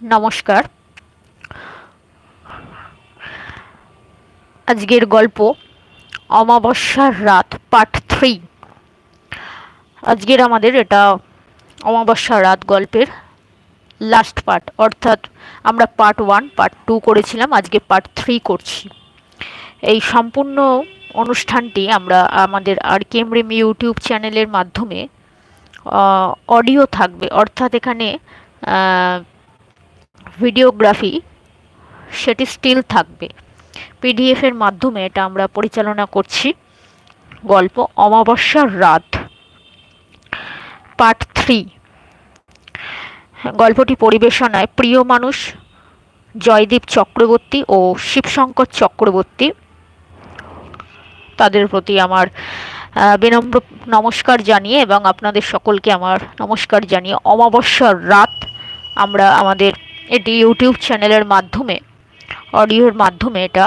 নমস্কার। আজকের গল্প অমাবস্যার রাত পার্ট থ্রি আজকের আমাদের এটা অমাবস্যার রাত গল্পের লাস্ট পার্ট অর্থাৎ আমরা পার্ট ওয়ান পার্ট টু করেছিলাম, আজকে পার্ট থ্রি করছি। এই সম্পূর্ণ অনুষ্ঠানটি আমরা আমাদের আর কেম কেমরেম ইউটিউব চ্যানেলের মাধ্যমে অডিও থাকবে, অর্থাৎ এখানে ভিডিওগ্রাফি, সেটি স্টিল থাকবে। পিডিএফ এর মাধ্যমে এটা আমরা পরিচালনা করছি। গল্প অমাবস্যার রাত পার্ট থ্রি গল্পটি পরিবেশনায় প্রিয় মানুষ জয়দীপ চক্রবর্তী ও শিবশঙ্কর চক্রবর্তী। তাদের প্রতি আমার বিনম্র নমস্কার জানিয়ে এবং আপনাদের সকলকে আমার নমস্কার জানিয়ে অমাবস্যার রাত আমরা আমাদের এটি ইউটিউব চ্যানেলের মাধ্যমে, অডিওর মাধ্যমে এটা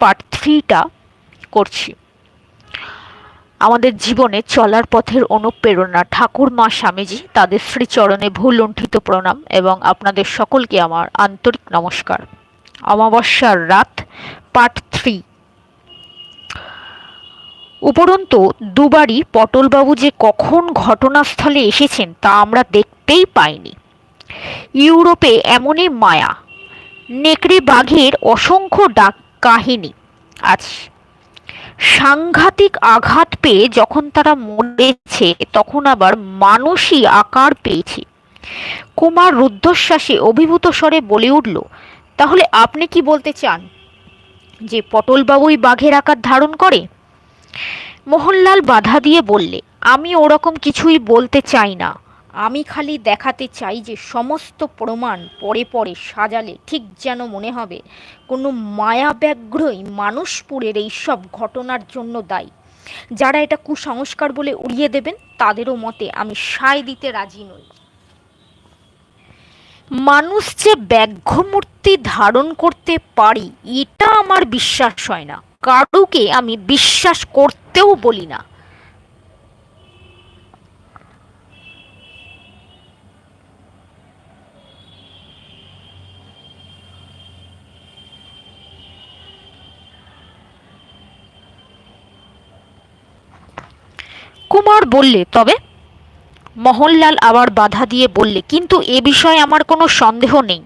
পার্ট থ্রিটা করছি। আমাদের জীবনে চলার পথের অনুপ্রেরণা ঠাকুর মা স্বামীজি তাদের শ্রীচরণে ভুল লুণ্ঠিত প্রণাম এবং আপনাদের সকলকে আমার আন্তরিক নমস্কার। অমাবস্যার রাত পার্ট থ্রি উপরন্তু, দুবারই পটলবাবু যে কখন ঘটনাস্থলে এসেছেন তা আমরা দেখতেই পাইনি। ইউরোপে এমনই মায়া। নেকড়ে বাঘের অসংখ্য ডাক কাহিনী। আছে সাংঘাতিক আঘাত পেয়ে যখন তারা মরেছে, তখন আবার মানুষই আকার পেয়েছে। কুমার রুদ্ধশ্বাসে অভিভূত স্বরে বলে উঠল, তাহলে আপনি কি বলতে চান যে পটলবাবুই বাঘের আকার ধারণ করে? মোহনলাল বাধা দিয়ে বললে, আমি ওরকম কিছুই বলতে চাই না। আমি খালি দেখাতে চাই যে সমস্ত প্রমাণ পরে পরে সাজালে ঠিক যেন মনে হবে কোনো মায়াব্যাঘ্রই মানুষপুরের এই সব ঘটনার জন্য দায়ী। যারা এটা কুসংস্কার বলে উড়িয়ে দেবেন, তাদেরও মতে আমি সায় দিতে রাজি নই। মানুষ যে ব্যাঘ্রমূর্তি ধারণ করতে পারি, এটা আমার বিশ্বাস হয় না। কারুকে আমি বিশ্বাস করতেও বলি না। কুমার বললে, তবে? মোহনলাল আবার বাধা দিয়ে বললে, কিন্তু এ বিষয়ে আমার কোনো সন্দেহ নেই।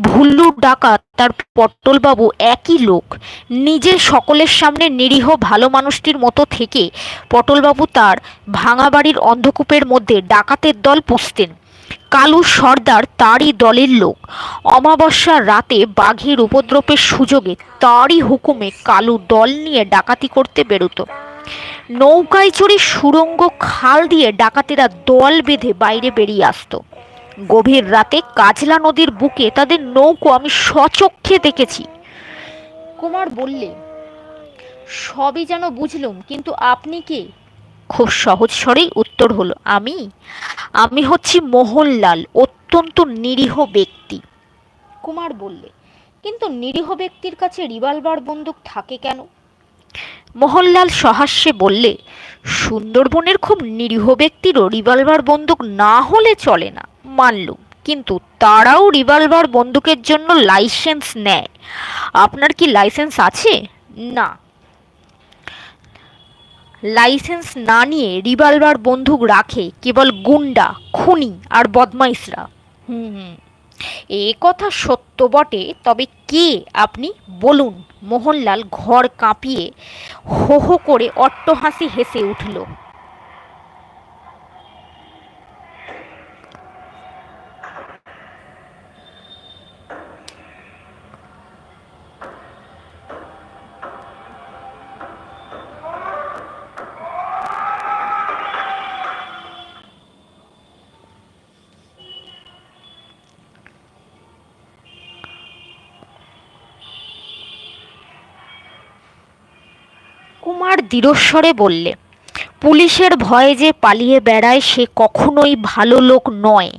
ভুল্লুর ডাকাত তার পট্টলবাবু একই লোক। নিজে সকলের সামনে নিরীহ ভালো মানুষটির মতো থেকে পটলবাবু তার ভাঙা বাড়ির অন্ধকূপের মধ্যে ডাকাতের দল পুষতেন। কালু সর্দার তারই দলের লোক। অমাবস্যার রাতে বাঘের উপদ্রবের সুযোগে তারই হুকুমে কালু দল নিয়ে ডাকাতি করতে বেরোতো। নৌকায় চড়ে সুরঙ্গ খাল দিয়ে ডাকাতেরা দল বেঁধে বাইরে বেরিয়ে আসতো। গভীর রাতে কাজলা নদীর বুকে তাদের নৌকো আমি সচক্ষে দেখেছি। কুমার বললে, সবই যেন বুঝলুম, কিন্তু আপনি কে? খুব সহজ স্বরেই উত্তর হলো, আমি? আমি হচ্ছি মোহনলাল, অত্যন্ত নিরীহ ব্যক্তি। কুমার বললে, কিন্তু নিরীহ ব্যক্তির কাছে রিভলভার বন্দুক থাকে কেন? মোহনলাল সহাস্যে বললে, সুন্দরবনের খুব নিরীহ ব্যক্তিরও রিভলভার বন্দুক না হলে চলে না। মানলুম, কিন্তু তারাও রিভলভার বন্দুকের জন্য লাইসেন্স নেয়। আপনার কি লাইসেন্স আছে? না। লাইসেন্স না নিয়ে রিভলভার বন্দুক রাখে কেবল গুন্ডা, খুনি আর বদমাইশরা। হুম হুম। এ কথা সত্য বটে, তবে কে আপনি বলুন? মোহনলাল ঘর কাঁপিয়ে হো হো করে অট্টহাসি হেসে উঠল। কুমার দৃঢ়স্বরে বললে, পুলিশের ভয়ে যে পালিয়ে বেড়ায় সে কখনোই ভালো লোক নয়।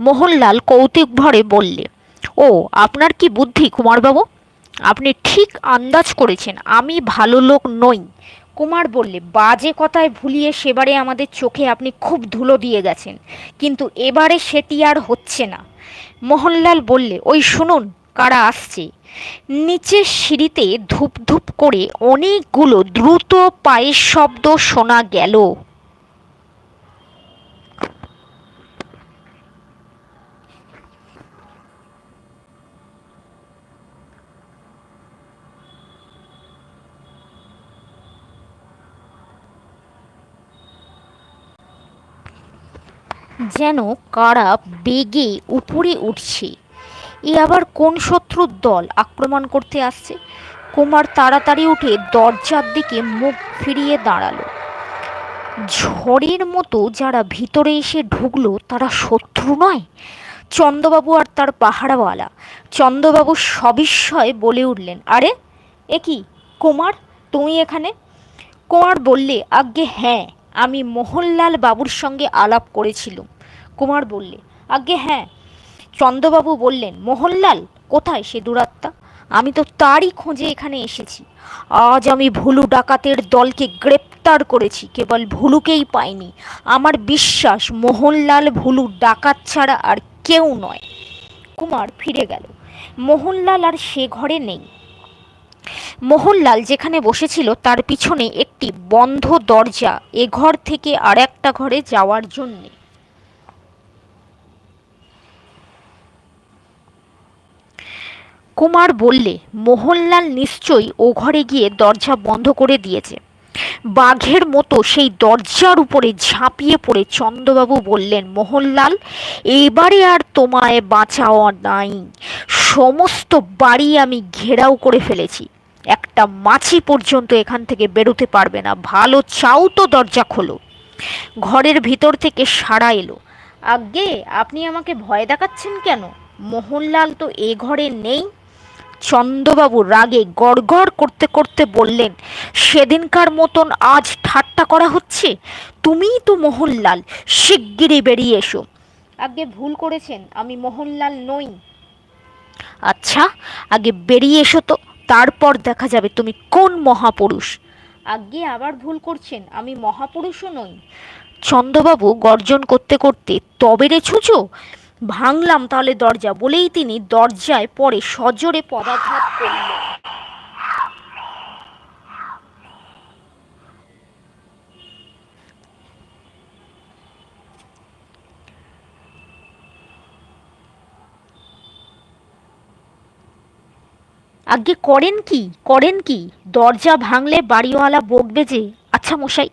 মোহনলাল কৌতুক ভরে বললে, ও, আপনার কি বুদ্ধি, কুমারবাবু? আপনি ঠিক আন্দাজ করেছেন, আমি ভালো লোক নই। কুমার বললে, বাজে কথায় ভুলিয়ে সেবারে আমাদের চোখে আপনি খুব ধুলো দিয়ে গেছেন, কিন্তু এবারে সেটি আর হচ্ছে না। মোহনলাল বললে, ওই শুনুন, কারা আসছে? নিচের সিঁড়িতে ধূপ ধূপ করে অনেকগুলো দ্রুত পায়ের শব্দ শোনা গেল। যেন কারা বেগে উপরে উঠছে। এ আবার কোন শত্রুর দল আক্রমণ করতে আসছে? কুমার তাড়াতাড়ি উঠে দরজার দিকে মুখ ফিরিয়ে দাঁড়াল। ঝড়ের মতো যারা ভিতরে এসে ঢুকলো, তারা শত্রু নয়। চন্দ্রবাবু আর তার পাহারাওয়ালা। চন্দ্রবাবু সবিস্ময়ে বলে উঠলেন, আরে, এ কি? কুমার, তুমি এখানে? কুমার বললে, আজ্ঞে হ্যাঁ আমি মোহনলাল বাবুর সঙ্গে আলাপ করেছিলুম। কুমার বললে, আজ্ঞে হ্যাঁ চন্দ্রবাবু বললেন, মোহনলাল, কোথায় সে দুরাত্মা? আমি তো তারই খোঁজে এখানে এসেছি। আজ আমি ভুলু ডাকাতের দলকে গ্রেপ্তার করেছি, কেবল ভুলুকেই পাইনি। আমার বিশ্বাস, মোহনলাল ভুলু ডাকাত ছাড়া আর কেউ নয়। কুমার ফিরে গেল। মোহনলাল আর সে ঘরে নেই। মোহনলাল যেখানে বসেছিল, তার পিছনে একটি বন্ধ দরজা, এ ঘর থেকে আর একটা ঘরে যাওয়ার জন্যে। কুমার বললে, মোহনলাল নিশ্চয়ই ও ঘরে গিয়ে দরজা বন্ধ করে দিয়েছে। বাঘের মতো সেই দরজার উপরে ঝাঁপিয়ে পড়ে চন্দ্রবাবু বললেন, মোহনলাল, এবারে আর তোমায় বাঁচাও নাই। সমস্ত বাড়ি আমি ঘেরাও করে ফেলেছি। একটা মাছি পর্যন্ত এখান থেকে বেরোতে পারবে না। ভালো চাও তো দরজা খোলো। ঘরের ভিতর থেকে সাড়া এলো। আজ্ঞে, আপনি আমাকে ভয় দেখাচ্ছেন কেন? মোহনলাল তো এ ঘরে নেই। চন্দ্রবাবু রাগে গড়গড় করতে করতে বললেন, সেদিনকার মতন আজ ঠাট্টা করা হচ্ছে? তুমিই তো মোহনলাল, শিগগিরই বেরিয়ে এসো। আগে ভুল করেছেন, আমি মোহনলাল নই। আচ্ছা আগে বেরিয়ে এসো তো, তারপর দেখা যাবে তুমি কোন মহাপুরুষ। আগে আবার ভুল করছেন, আমি মহাপুরুষও নই। চন্দ্রবাবু গর্জন করতে করতে তবে রে ভাঙলাম তাহলে দরজা বলেই তিনি দরজায় পরে সজোরে পদাঘাত করলেন। আগে করেন কি? করেন কি? দরজা ভাঙলে বাড়িওয়ালা বকবে যে আচ্ছা মশাই,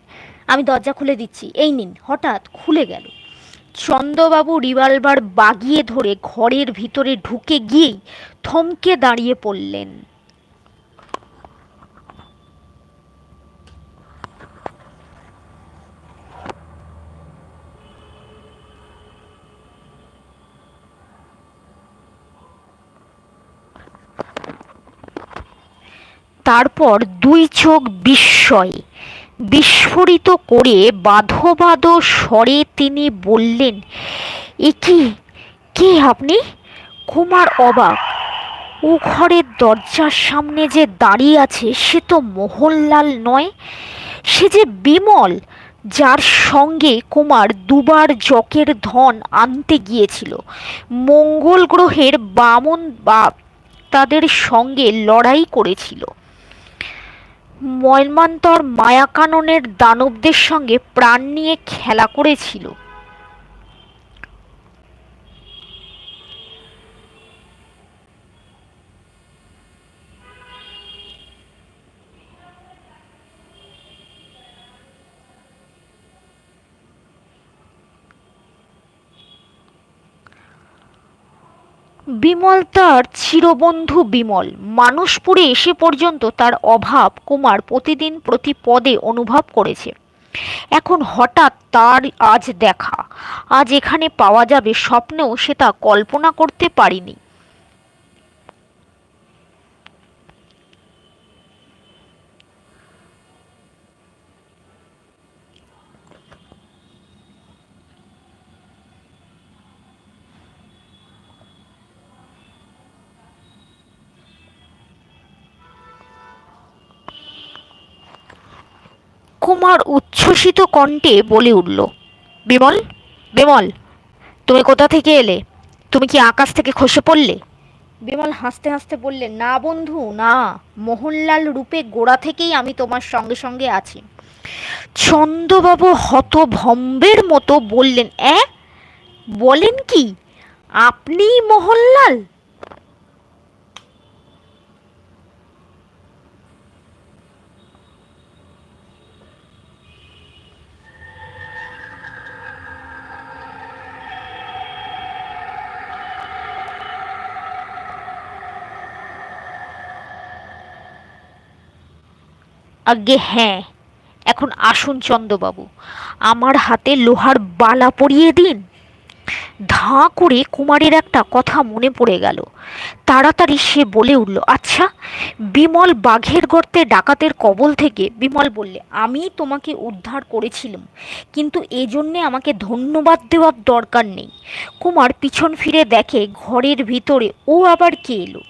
আমি দরজা খুলে দিচ্ছি, এই নিন। হঠাৎ খুলে গেল। চন্দ্রবাবু রিভলভার বাগিয়ে ধরে ঘরের ভিতরে ঢুকে গিয়েই থমকে দাঁড়িয়ে পড়লেন। তারপর দুই চোখ বিস্ময়ে বিস্ফোরিত করে বাধো বাধো স্বরে তিনি বললেন, এ কি? কে আপনি? কুমার অবাক। ও ঘরের দরজার সামনে যে দাঁড়িয়ে আছে সে তো মোহনলাল নয়, সে যে বিমল, যার সঙ্গে কুমার দুবার জকের ধন আনতে গিয়েছিল। মঙ্গল গ্রহের বামন বা তাদের সঙ্গে লড়াই করেছিল। ময়মান্তর মায়াকাননের দানবদের সঙ্গে প্রাণ নিয়ে খেলা করেছিল। বিমল তার চিরবন্ধু বিমল। মানুষপুরে এসে পর্যন্ত তার অভাব কুমার প্রতিদিন প্রতি পদে অনুভব করেছে। এখন হঠাৎ তার আজ দেখা। আজ এখানে পাওয়া যাবে স্বপ্নেও সে তা কল্পনা করতে পারিনি। কুমার উচ্ছ্বসিত কণ্ঠে বলে উঠল, বিমল বিমল, তুমি কোথা থেকে এলে? তুমি কি আকাশ থেকে খসে পড়লে? বিমল হাসতে হাসতে বললে, না বন্ধু, না। মোহনলাল রূপে গোড়া থেকেই আমি তোমার সঙ্গে সঙ্গে আছি। চন্দ্রবাবু হতভম্বের মতো বললেন, অ্যাঁ? বলেন কি? আপনিই মোহনলাল? আজ্ঞে হ্যাঁ এখন আসুন চন্দ্রবাবু। আমার হাতে লোহার বালা পরিয়ে দিন। ধাঁ করে কুমারের একটা কথা মনে পড়ে গেল। তাড়াতাড়ি সে বলে উঠল আচ্ছা। বিমল বাঘের গর্তে ডাকাতের কবল থেকে বিমল বললে, আমি তোমাকে উদ্ধার করেছিলাম, কিন্তু এজন্যে আমাকে ধন্যবাদ দেওয়ার দরকার নেই। কুমার পিছন ফিরে দেখে ঘরের ভিতরে ও আবার কে এলো?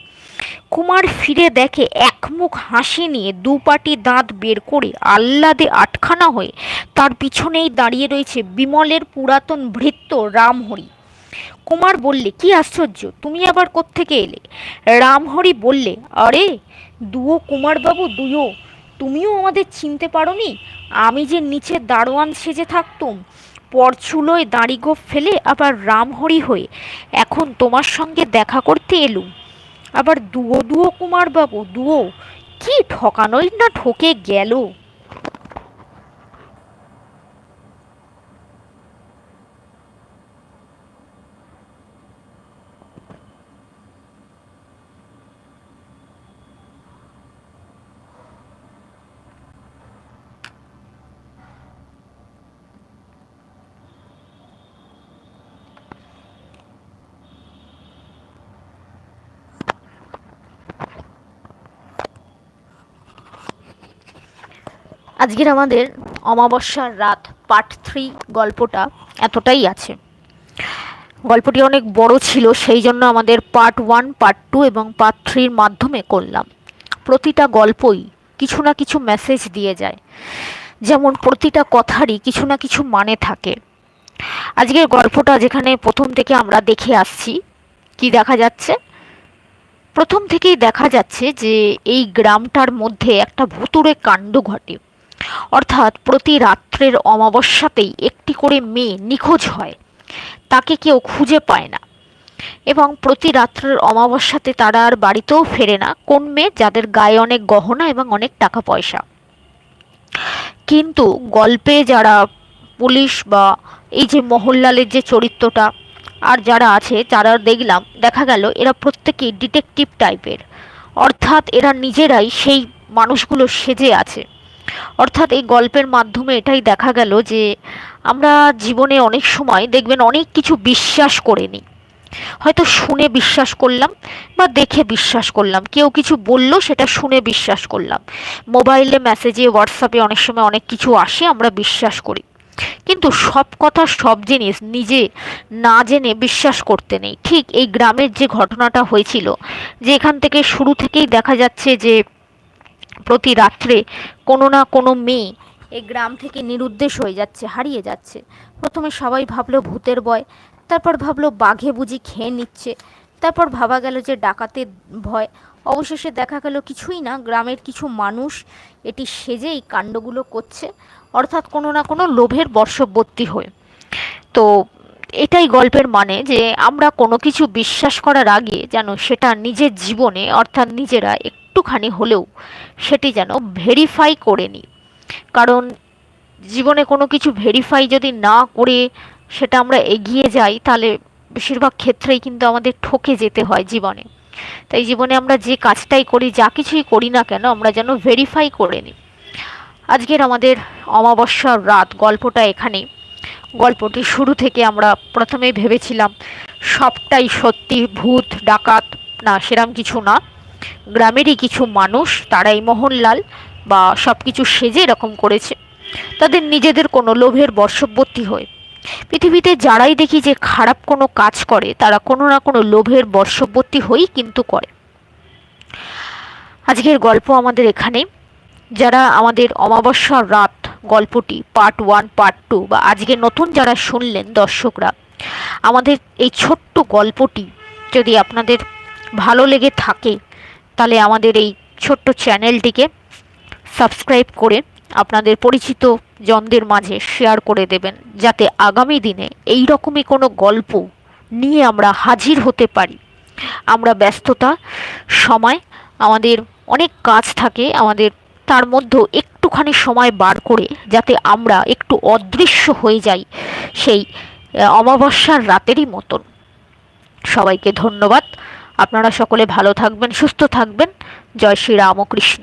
কুমার ফিরে দেখে একমুখ হাসি নিয়ে দুপাটি দাঁত বের করে আহ্লাদে আটখানা হয়ে তার পিছনেই দাঁড়িয়ে রয়েছে বিমলের পুরাতন ভৃত্য রামহরি। কুমার বললে, কি আশ্চর্য, তুমি আবার কোত্থেকে এলে? রামহরি বললে, আরে দুও কুমারবাবু, দুয়ো। তুমিও আমাদের চিনতে পারোনি? আমি যে নিচে দারোয়ান সেজে থাকতুম, পরচুলোয় দাড়িগোপ ফেলে আবার রামহরি হয়ে এখন তোমার সঙ্গে দেখা করতে এলুম। আবার দুও দুও কুমারবাবু দুও কি ঠকানোই না ঠকে গেল। আজকের আমাদের অমাবস্যার রাত পার্ট থ্রি গল্পটা এতটাই আছে। গল্পটি অনেক বড় ছিল, সেই জন্য আমাদের পার্ট ওয়ান পার্ট টু এবং পার্ট থ্রির মাধ্যমে করলাম। প্রতিটা গল্পই কিছু না কিছু মেসেজ দিয়ে যায়। যেমন প্রতিটা কথারই কিছু না কিছু মানে থাকে। আজকের গল্পটা যেখানে প্রথম থেকে আমরা দেখে আসছি, কি দেখা যাচ্ছে? প্রথম থেকেই দেখা যাচ্ছে যে এই গ্রামটার মধ্যে একটা ভুতুড়ে কাণ্ড ঘটে। অর্থাৎ প্রতি রাত্রের অমাবস্যাতেই একটি করে মেয়ে নিখোঁজ হয়। তাকে কেউ খুঁজে পায় না। এবং প্রতি রাত্রের অমাবস্যাতে তারা আর বাড়িতেও ফেরে না। কোন মেয়ে? যাদের গায়ে অনেক গহনা এবং অনেক টাকা পয়সা। কিন্তু গল্পে যারা পুলিশ বা এই যে মোহনলালের যে চরিত্রটা আর যারা আছে, যারা দেখলাম, দেখা গেল এরা প্রত্যেকেই ডিটেকটিভ টাইপের অর্থাৎ এরা নিজেরাই সেই মানুষগুলো সেজে আছে। অর্থাৎ এই গল্পের মাধ্যমে এটাই দেখা গেল যে আমরা জীবনে অনেক সময় দেখবেন অনেক কিছু বিশ্বাস করে নিই। হয়তো শুনে বিশ্বাস করলাম বা দেখে বিশ্বাস করলাম। কেউ কিছু বলল সেটা শুনে বিশ্বাস করলাম। মোবাইলে, মেসেজে, হোয়াটসঅ্যাপে অনেক সময় অনেক কিছু আসে, আমরা বিশ্বাস করি। কিন্তু সব কথা, সব জিনিস নিজে না জেনে বিশ্বাস করতে নেই। ঠিক এই গ্রামের যে ঘটনাটা হয়েছিল, যে এখান থেকে শুরু থেকেই দেখা যাচ্ছে যে প্রতি রাত্রে কোনো না কোনো মেয়ে এই গ্রাম থেকে নিরুদ্দেশ হয়ে যাচ্ছে, হারিয়ে যাচ্ছে। প্রথমে সবাই ভাবলো ভূতের ভয় তারপর ভাবলো বাঘে বুঝি খেয়ে নিচ্ছে, তারপর ভাবা গেল যে ডাকাতের ভয়। অবশেষে দেখা গেল কিছুই না, গ্রামের কিছু মানুষ এটি সেজে এই কাণ্ডগুলো করছে, অর্থাৎ কোনো না কোনো লোভের বর্ষবর্তী হয়ে। তো এটাই গল্পের মানে যে আমরা কোনো কিছু বিশ্বাস করার আগে যেন সেটা নিজের জীবনে, অর্থাৎ নিজেরা একটুখানি হলেও সেটি যেন ভেরিফাই করে নিই কারণ জীবনে কোনো কিছু ভেরিফাই যদি না করে সেটা আমরা এগিয়ে যাই, তাহলে বেশিরভাগ ক্ষেত্রেই কিন্তু আমাদের ঠকে যেতে হয় জীবনে। তাই জীবনে আমরা যে কাজটাই করি, যা কিছুই করি না কেন, আমরা যেন ভেরিফাই করে নিই আজকের আমাদের অমাবস্যার রাত, গল্পটা এখানে গল্পটি শুরু থেকে আমরা প্রথমেই ভেবেছিলাম, সবটাই সত্যি, ভূত, ডাকাত, না, সেরাম কিছু না। গ্রামেরই কিছু মানুষ, তারা এই মোহনলাল বা সব কিছু সেজে এরকম করেছে। তাদের নিজেদের কোনো লোভের বর্ষবর্তী হয়ে। পৃথিবীতে যারাই দেখি যে খারাপ কোনো কাজ করে, তারা কোনো না কোনো লোভের বর্ষবর্তী হয়েই কিন্তু করে। আজকের গল্প আমাদের এখানে। যারা আমাদের অমাবস্যার রাত গল্পটি পার্ট ওয়ান, পার্ট টু বা আজকে নতুন যারা শুনলেন দর্শকরা, আমাদের এই ছোট্ট গল্পটি যদি আপনাদের ভালো লেগে থাকে তাহলে আমাদের এই ছোট্ট চ্যানেলটিকে সাবস্ক্রাইব করে আপনাদের পরিচিত জনদের মাঝে শেয়ার করে দেবেন, যাতে আগামী দিনে এই রকমই কোনো গল্প নিয়ে আমরা হাজির হতে পারি। আমরা ব্যস্ততা, সময়, আমাদের অনেক কাজ থাকে, আমাদের তার মধ্যেও একটুখানি সময় বার করে যাতে আমরা একটু অদৃশ্য হয়ে যাই সেই অমাবস্যার রাতেরই মতন। সবাইকে ধন্যবাদ। আপনারা সকলে ভালো থাকবেন সুস্থ থাকবেন। জয় শ্রী রামকৃষ্ণ।